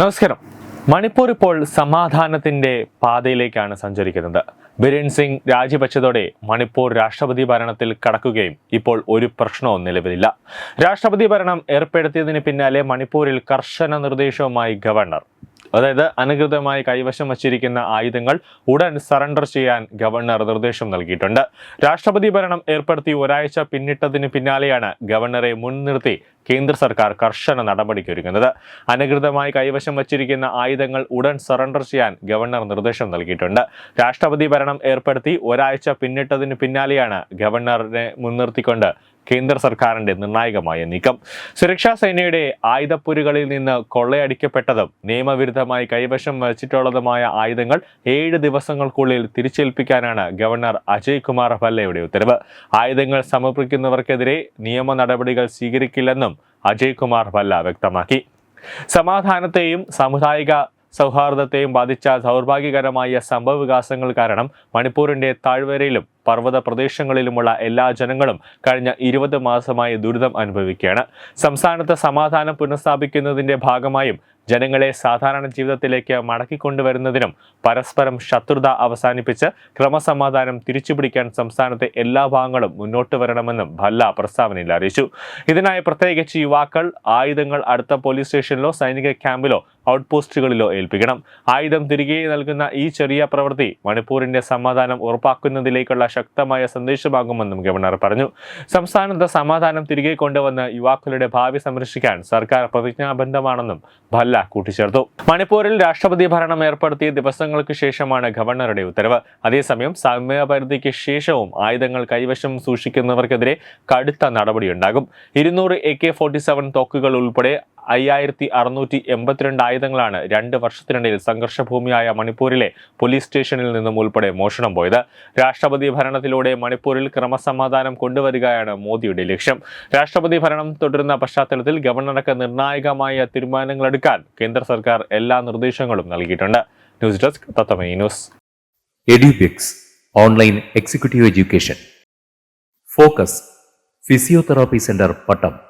നമസ്കാരം. മണിപ്പൂർ ഇപ്പോൾ സമാധാനത്തിന്റെ പാതയിലേക്കാണ് സഞ്ചരിക്കുന്നത്. ബിരൺ സിംഗ് രാജിവെച്ചതോടെ മണിപ്പൂർ രാഷ്ട്രപതി ഭരണത്തിൽ കടക്കുകയും ഇപ്പോൾ ഒരു പ്രശ്നവും നിലവിലില്ല. രാഷ്ട്രപതി ഭരണം ഏർപ്പെടുത്തിയതിന് പിന്നാലെ മണിപ്പൂരിൽ കർശന നിർദ്ദേശവുമായി ഗവർണർ അതായത് അനുകൃതമായി കൈവശം വച്ചിരിക്കുന്ന ആയുധങ്ങൾ ഉടൻ സറണ്ടർ ചെയ്യാൻ ഗവർണർ നിർദ്ദേശം നൽകിയിട്ടുണ്ട്. രാഷ്ട്രപതി ഭരണം ഏർപ്പെടുത്തി ഒരാഴ്ച പിന്നിട്ടതിന് പിന്നാലെയാണ് ഗവർണറെ മുൻനിർത്തി കേന്ദ്ര സർക്കാർ കർശന നടപടിക്കൊരുങ്ങുന്നത്. അനുകൃതമായി കൈവശം വച്ചിരിക്കുന്ന ആയുധങ്ങൾ ഉടൻ സറണ്ടർ ചെയ്യാൻ ഗവർണർ നിർദ്ദേശം നൽകിയിട്ടുണ്ട്. രാഷ്ട്രപതി ഭരണം ഏർപ്പെടുത്തി ഒരാഴ്ച പിന്നിട്ടതിന് പിന്നാലെയാണ് ഗവർണറിനെ മുൻനിർത്തിക്കൊണ്ട് കേന്ദ്ര സർക്കാരിന്റെ നിർണായകമായ നീക്കം. സുരക്ഷാ സേനയുടെ ആയുധപ്പുരുകളിൽ നിന്ന് കൊള്ളയടിക്കപ്പെട്ടതും നിയമവിരുദ്ധമായി കൈവശം വച്ചിട്ടുള്ളതുമായ ആയുധങ്ങൾ ഏഴ് ദിവസങ്ങൾക്കുള്ളിൽ തിരിച്ചേൽപ്പിക്കാനാണ് ഗവർണർ അജയ് കുമാർ ഭല്ലയുടെ ഉത്തരവ്. ആയുധങ്ങൾ സമർപ്പിക്കുന്നവർക്കെതിരെ നിയമ നടപടികൾ സ്വീകരിക്കില്ലെന്നും അജയ് കുമാർ ഭല്ല വ്യക്തമാക്കി. സമാധാനത്തെയും സാമുദായിക സൗഹാർദ്ദത്തെയും ബാധിച്ച ദൗർഭാഗ്യകരമായ സംഭവവികാസങ്ങൾ കാരണം മണിപ്പൂരിന്റെ താഴ്വരയിലും പർവത പ്രദേശങ്ങളിലുമുള്ള എല്ലാ ജനങ്ങളും കഴിഞ്ഞ ഇരുപത് മാസമായി ദുരിതം അനുഭവിക്കുകയാണ്. സംസ്ഥാനത്ത് സമാധാനം പുനഃസ്ഥാപിക്കുന്നതിന്റെ ഭാഗമായും ജനങ്ങളെ സാധാരണ ജീവിതത്തിലേക്ക് മടക്കിക്കൊണ്ടുവരുന്നതിനും പരസ്പരം ശത്രുത അവസാനിപ്പിച്ച് ക്രമസമാധാനം തിരിച്ചുപിടിക്കാൻ സംസ്ഥാനത്തെ എല്ലാ ഭാഗങ്ങളും മുന്നോട്ട് വരണമെന്നും ഭല്ല പ്രസ്താവനയിൽ അറിയിച്ചു. ഇതിനായി പ്രത്യേകിച്ച് യുവാക്കൾ ആയുധങ്ങൾ അടുത്ത പോലീസ് സ്റ്റേഷനിലോ സൈനിക ക്യാമ്പിലോ ഔട്ട് പോസ്റ്റുകളിലോ ഏൽപ്പിക്കണം. ആയുധം തിരികെ നൽകുന്ന ഈ ചെറിയ പ്രവൃത്തി മണിപ്പൂരിന്റെ സമാധാനം ഉറപ്പാക്കുന്നതിലേക്കുള്ള ശക്തമായ സന്ദേശമാകുമെന്നും ഗവർണർ പറഞ്ഞു. സംസ്ഥാനത്ത് സമാധാനം തിരികെ കൊണ്ടുവന്ന് യുവാക്കളുടെ ഭാവി സംരക്ഷിക്കാൻ സർക്കാർ പ്രതിജ്ഞാബദ്ധമാണെന്നും ഭല്ല കൂട്ടിച്ചേർത്തു. മണിപ്പൂരിൽ രാഷ്ട്രപതി ഭരണം ഏർപ്പെടുത്തിയ ദിവസങ്ങൾക്ക് ശേഷമാണ് ഗവർണറുടെ ഉത്തരവ്. അതേസമയം സമയപരിധിക്ക് ശേഷവും ആയുധങ്ങൾ കൈവശം സൂക്ഷിക്കുന്നവർക്കെതിരെ കടുത്ത നടപടിയുണ്ടാകും. ഇരുന്നൂറ് എ കെ ഫോർട്ടി സെവൻ തോക്കുകൾ ഉൾപ്പെടെ അയ്യായിരത്തി അറുന്നൂറ്റി എൺപത്തിരണ്ട് ആയുധങ്ങളാണ് രണ്ട് വർഷത്തിനിടയിൽ സംഘർഷഭൂമിയായ മണിപ്പൂരിലെ പോലീസ് സ്റ്റേഷനിൽ നിന്നും ഉൾപ്പെടെ മോഷണം പോയത്. രാഷ്ട്രപതി ഭരണത്തിലൂടെ മണിപ്പൂരിൽ ക്രമസമാധാനം കൊണ്ടുവരികയാണ് മോദിയുടെ ലക്ഷ്യം. രാഷ്ട്രപതി ഭരണം തുടരുന്ന പശ്ചാത്തലത്തിൽ ഗവർണർക്ക് നിർണായകമായ തീരുമാനങ്ങളെടുക്കാൻ കേന്ദ്ര സർക്കാർ എല്ലാ നിർദ്ദേശങ്ങളും നൽകിയിട്ടുണ്ട്. News desk തത്തമൈ news. Online executive education. Focus physiotherapy centre Pattom.